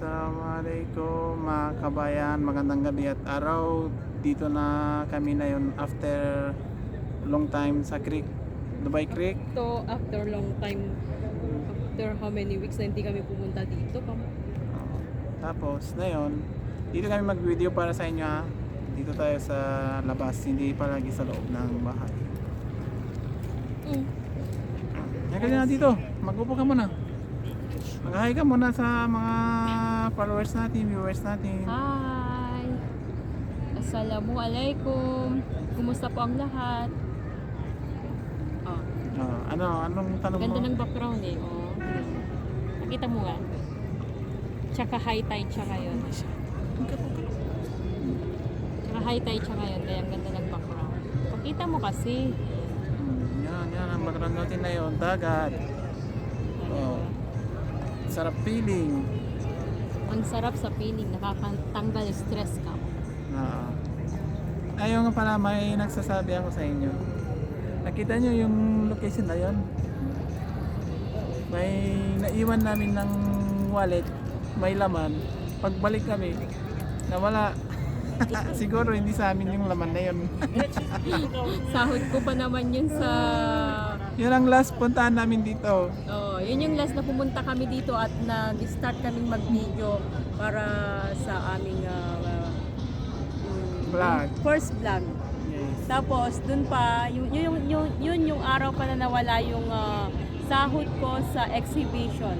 Assalamualaikum mga kabayan, magandang gabi at araw. Dito na kami na yun after long time sa creek, Dubai Creek. to after long time after how many weeks na hindi kami pumunta dito Oo. tapos na yun, dito kami mag-video para sa inyo ha. Dito tayo sa labas, hindi palagi sa loob ng bahay. mm. Yan ka na dito, mag-upo ka muna. Mag-hi ka muna sa mga followers natin, viewers natin. Hi Assalamualaikum Kumusta po ang lahat? Oh, Oo, ano, anong tanong mo? ganda ng background eh oh. Nakita mo nga Tsaka high tide siya ngayon Tsaka high tide siya ngayon Kaya ang ganda ng background Pakita mo kasi Hmm, yan, yan ang background natin na yun, dagat. Oh. Sarap feeling. Ang sarap sa feeling Nakakatanggal yung stress ka Na, ayaw nga pala, may nagsasabi ako sa inyo. Nakita nyo yung location na yun? May naiwan namin ng wallet, may laman. Pagbalik kami, nawala. Siguro hindi sa amin yung laman na yun. Sahod ko pa naman yun sa yun ang last puntahan namin dito. Oh, yun yung last na pumunta kami dito at nag-start kaming mag-video para sa aming ah, mm, Vlog. First vlog. Yes. Tapos dun pa, yun, yun, yung- yun, yun yung araw pa na nawala yung ah, sahod ko sa exhibition.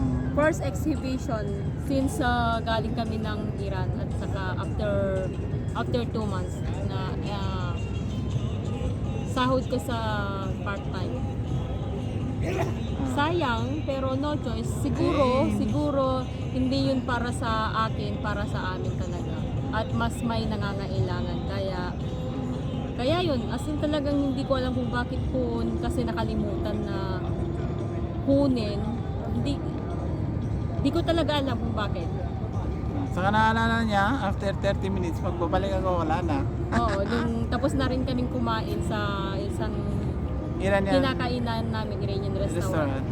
Hmm. First exhibition since ah, galing kami ng Iran at saka after after two months na sahod ko sa part-time. Sayang, pero no choice. Siguro, siguro hindi yun para sa akin, para sa amin talaga. At mas may nangangailangan. Kaya, kaya yun, as in talagang hindi ko alam kung bakit kun, kasi nakalimutan na kunin. Hindi, hindi ko talaga alam kung bakit. Saka naalala niya, after 30 minutes, pagbabalik ako, wala na. Oo, yung, tapos na rin kaming kumain sa isang Iran yan. kinakainan namin, Iranian restaurant. Restaurant.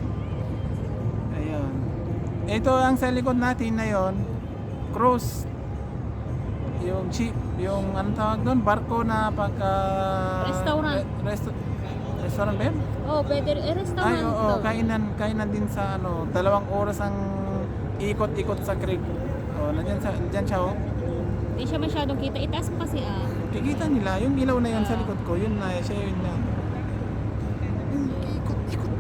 Ayun. Ito ang sa likod natin na yon, cruise. Yung ship, yung anong tawag doon, barko na pagka... Restaurant. Re- resto- restaurant ba yun? Oh, pwede, eh, restaurant Ay, oo, to. kainan, kainan din sa ano, dalawang oras ang ikot-ikot sa creek. Oh, nandiyan, sa, nandiyan siya oh. Hindi siya masyadong kita. Itaas mo kasi ah. Kikita nila, yung ilaw na yun sa likod ko, yun na, siya yun na. Yung ikot-ikot.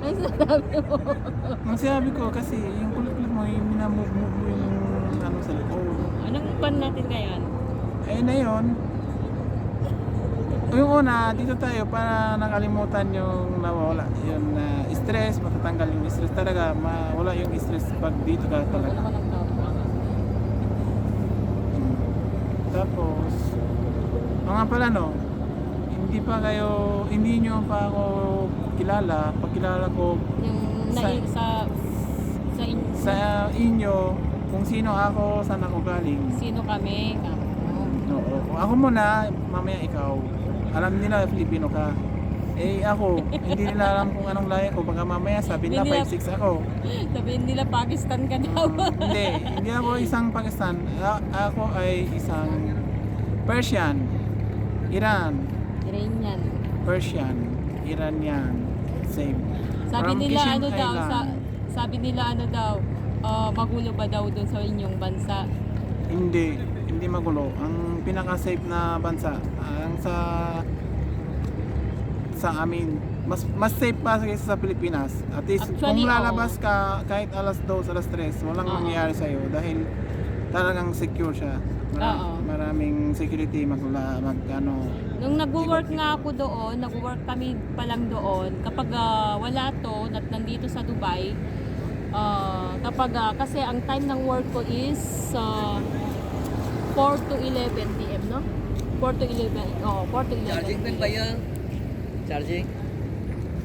Ay, sinasabi mo. Ang sabi ko kasi, yung kulit-kulit mo, yung minamove mo yung ano sa likod. Anong pan natin ngayon? Eh na yun. Yung una, dito tayo para nakalimutan yung nawawala. Yung na stress, matatanggal yung stress talaga. Mawala yung stress pag dito ka talaga. ko ng tao. Hmm. Tapos, mga pala no, hindi pa kayo, hindi nyo pa ako kilala. Pag kilala ko Yung Sa- nai sa sa in, sa inyo, kung sino ako, saan ako galing. sino kami. Ah, Oo. Kung ako muna, mamaya ikaw. Alam nila Filipino ka. Eh ako, hindi nila alam kung anong lahi ko. Baka mamaya sabi nila Hindi nila- 5'6 ako. Sabihin nila Pakistan ka daw. hindi, hindi ako isang Pakistan. A- ako ay isang Persian. Iran. Iranian. Persian. Iranian. Same. Sabi From nila Kishin ano daw, Island. sa, sabi nila ano daw, ah, magulo ba daw dun sa inyong bansa? Hindi, hindi magulo. Ang pinaka-safe na bansa ang sa sa amin. Mas mas safe pa kaysa sa Pilipinas. At least Actually, kung lalabas ka kahit alas 2, alas 3, walang Oo. mangyayari sa iyo dahil talagang secure siya. Mara- Oo. Maraming security mag, mag ano, Nung nag-work nga ako doon, nag-work kami pa lang doon, kapag ah, wala to, nat nandito sa Dubai, ah, kapag, ah, kasi ang time ng work ko is ah, 4 to 11 p.m., no? 4 to 11, oh, 4 to 11 Judgment ba p.m. Charging?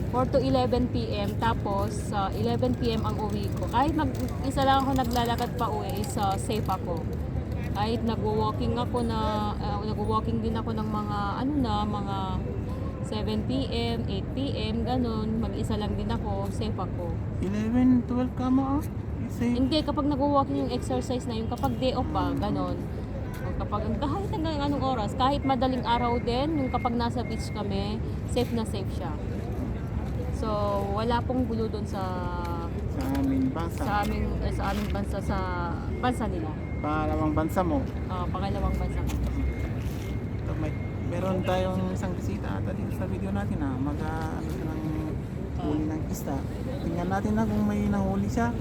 4 to 11 p.m. Tapos, sa 11 p.m. ang uwi ko. Kahit mag, isa lang ako naglalakad pa uwi, is uh, safe ako. Kahit nag-walking ako na, uh, nag-walking din ako ng mga, ano na, mga 7 p.m., 8 p.m., ganun. Mag-isa lang din ako, safe ako. 11, 12 ka mo ah. Hindi, kapag nag-walking yung exercise na yung kapag day off pa, ganun Kapag kahit hanggang anong oras, kahit madaling araw din, yung kapag nasa beach kami, safe na safe siya. So, wala pong gulo doon sa sa aming bansa. sa aming eh, sa aming bansa sa bansa nila. Pangalawang bansa mo. Ah, pangalawang bansa. Ito, may, meron tayong isang bisita ata dito sa video natin ah. Mag, siya ng huli ng isda. Tingnan natin na kung may nahuli siya.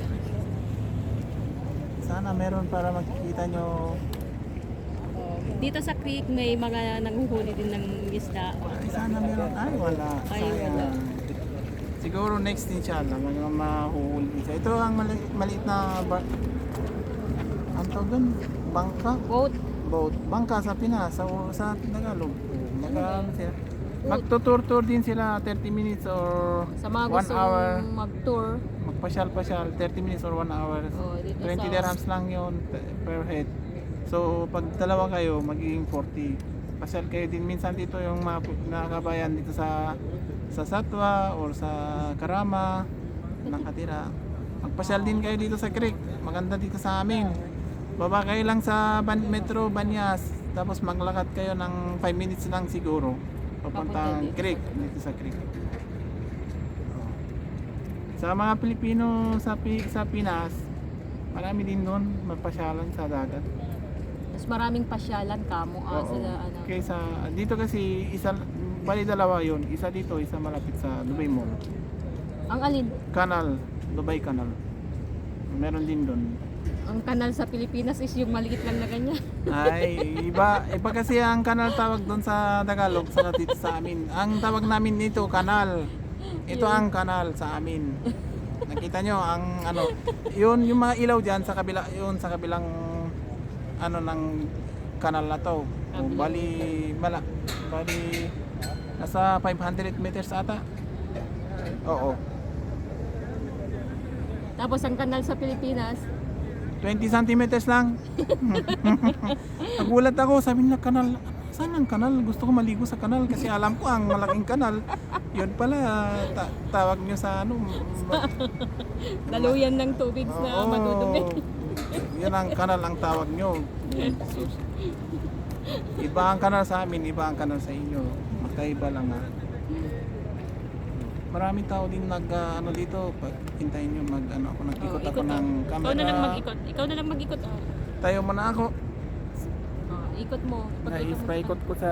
Sana meron para makikita nyo. Dito sa creek may mga nanguhuli din ng isda. Ay, sana meron. Ay, wala. Ay, wala. Siguro next inshallah, mga mahuhuli siya. Ito ang mali, maliit na bar... Ang tawag doon? Bangka? Boat. Boat. Bangka sa Pinas, sa, sa Tagalog. Ano sila? Magtutur-tour din sila 30 minutes or Sa mga 1 gustong hour. mag-tour. Magpasyal-pasyal 30 minutes or 1 hour. Oh, dito 20 sa- dirhams lang yun t- per head. So pag dalawa kayo, magiging 40. Pasyal kayo din minsan dito yung mga nakabayan dito sa sa Satwa or sa Karama nakatira. Magpasyal din kayo dito sa creek. Maganda dito sa amin. Baba kayo lang sa Ban- Metro Banyas. Tapos maglakad kayo ng 5 minutes lang siguro. Papunta Papuntang creek. Dito sa creek. Sa mga Pilipino sa, Pi- sa Pinas, marami din doon magpasyalan sa dagat. Mas maraming pasyalan kamo ah, Oo. sila ano. Kaysa dito kasi isa bali dalawa yon, isa dito, isa malapit sa Dubai Mall. Ang alin? Canal, Dubai Canal. Meron din doon. Ang kanal sa Pilipinas is yung maliit lang na ganyan. Ay, iba, iba kasi ang kanal tawag doon sa Tagalog sa dito sa amin. Ang tawag namin dito kanal. Ito ang kanal sa amin. Nakita nyo ang ano, yun yung mga ilaw diyan sa kabila, yun sa kabilang ano ng kanal na to. O, bali mala, bali nasa 500 meters ata. Oo. Tapos ang kanal sa Pilipinas, 20 centimeters lang. Nagulat ako, sabi nila kanal. Saan ang kanal? Gusto ko maligo sa kanal kasi alam ko ang malaking kanal. Yun pala, ta- tawag nyo sa ano. ma- daluyan ng tubig na Oo. madudumi. Yan ang kanal ang tawag nyo. Iba ang kanal sa amin, iba ang kanal sa inyo. Magkaiba lang ha. Maraming tao din nag ah, ano dito pag hintayin nyo mag ano ako nag-ikot Oh, ako ikot ng ah. camera. Ikaw na lang mag-ikot. Ikaw na lang mag-ikot. ah. Tayo muna ako. Oh, ikot mo. Pag Na ikot ko sa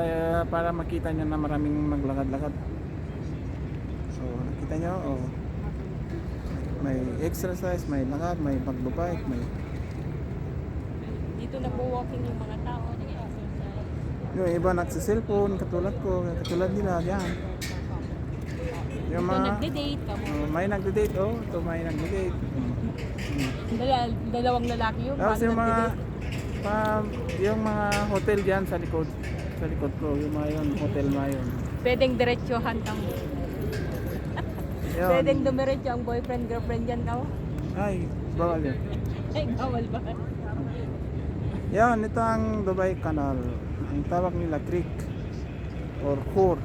para makita niyo na maraming maglakad-lakad. So, nakita niyo, oh. May exercise, may lakad, may pagbabike, may Dito nagwo-walking yung mga tao, nag-exercise. yung iba nagsa-cellphone katulad ko, katulad nila diyan. Yung mga nagde-date ka mo. oh, may nagde-date oh, ito may nagde-date. Dala- dalawang lalaki yun. Tapos yung mga pa, yung mga hotel diyan sa likod sa likod ko, yung mga yun, hotel na yun. Pwedeng diretsuhan ka mo. Yun. Pwedeng dumiretso ang boyfriend, girlfriend dyan ka mo. Ay, bawal yun. Ay, bawal ba? Yan, ito ang Dubai Canal. Ang tawag nila creek or khur.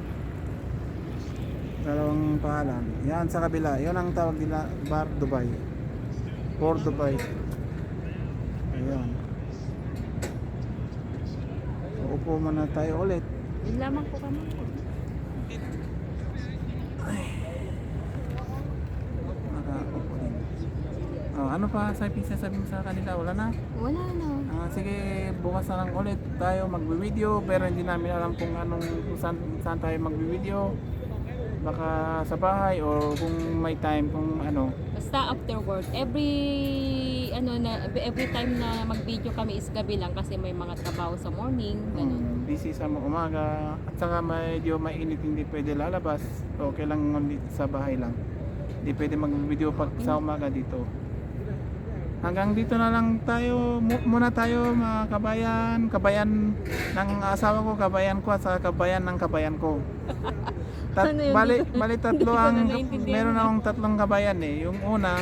Dalawang pangalan. Yan sa kabila. Yan ang tawag nila Bar Dubai. Or Dubai. Ayan. Uupo muna tayo ulit. Yun lamang po kami. Nakaupo din. Oh, ano pa sa mo sa kanila? Wala na? Wala na. Ah, sige, bukas na lang ulit tayo magbi-video pero hindi namin alam kung anong kung saan, saan tayo magbi-video. Baka sa bahay or kung may time kung ano. Basta after work, every ano na every time na mag-video kami is gabi lang kasi may mga trabaho sa morning, ganun. um, busy sa mga umaga at saka medyo mainit hindi pwede lalabas. Okay lang ulit sa bahay lang. Hindi pwede mag-video pag sa umaga dito. Hanggang dito na lang tayo, mu- muna tayo mga kabayan, kabayan ng asawa ko, kabayan ko at saka kabayan ng kabayan ko. Tat, Ano bali, bali tatlo ang, meron akong tatlong kabayan eh. Yung una,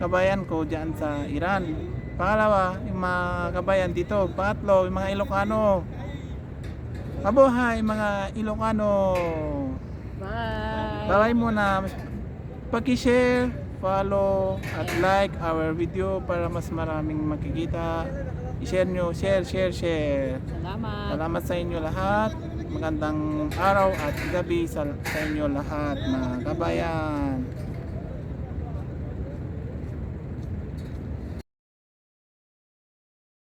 kabayan ko dyan sa Iran. Pangalawa, yung mga kabayan dito. Pangatlo, yung mga Ilocano. Mabuhay mga Ilocano! Bye! Bye muna. Paki-share, follow, at like our video para mas maraming makikita. I-share nyo, share, share, share. Salamat! Salamat sa inyo lahat. Magandang araw at gabi sa, sa inyo lahat mga kabayan.